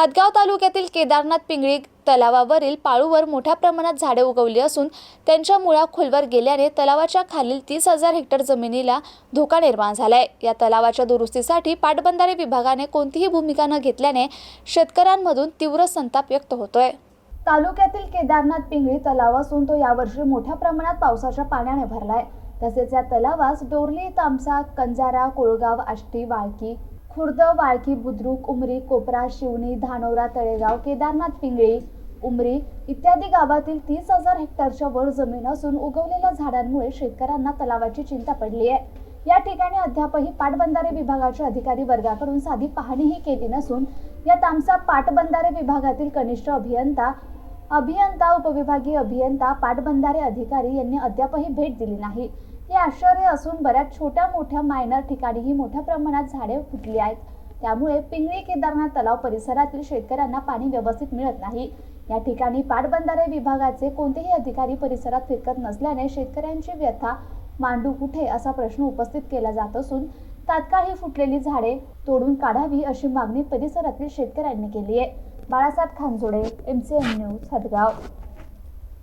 हदगाव तालुक्यातील केदारनाथ पिंगळी तलावावरील पाळूवर मोठ्या प्रमाणात झाडे उगवली असून त्यांच्या मुळा खोलवर गेल्याने तलावाच्या खालील तीस हजार हेक्टर जमिनीला धोका निर्माण झालाय. या तलावाच्या दुरुस्तीसाठी पाटबंधारे विभागाने कोणतीही भूमिका न घेतल्याने शेतकऱ्यांमधून तीव्र संताप व्यक्त होतोय. तालुक्यातील केदारनाथ पिंगळी तलाव असून तो यावर्षी मोठ्या प्रमाणात पावसाच्या पाण्याने भरलाय. तसेच या तलावास डोरली तामसा कंजारा कोळगाव आष्टी वाळकी खुर्द वाळकी बुद्रुक उमरी कोपरा शिवणी धानोरा तळेगाव केदारनाथ पिंगळी उमरी इत्यादी गावातील तीस हजार हेक्टरच्या वर जमीन असून उगवलेल्या झाडांमुळे शेतकऱ्यांना तलावाची चिंता पडली आहे. या ठिकाणी अद्यापही पाटबंधारे विभागाच्या अधिकारी वर्गाकडून साधी पाहणीही केली नसून या तामसा पाटबंधारे विभागातील कनिष्ठ अभियंता अभियंता उपविभागीय अभियंता पाटबंधारे अधिकारी यांनी अद्यापही भेट दिली नाही. हे आश्चर्य असून बऱ्याच छोट्या मोठ्या मायनर ठिकाणीही मोठ्या प्रमाणात झाडे फुटली आहेत. त्यामुळे पिंगळी केदारनाथ तलाव परिसरातील शेतकऱ्यांना पाणी व्यवस्थित मिळत नाही. या ठिकाणी पाटबंधारे विभागाचे कोणतेही अधिकारी परिसरात फिरकत नसल्याने शेतकऱ्यांची व्यथा मांडू कुठे असा प्रश्न उपस्थित केला जात असून तात्काळ ही फुटलेली झाडे तोडून काढावी अशी मागणी परिसरातील शेतकऱ्यांनी केली आहे. Balasaheb Khanjode M C N news Hadgaon.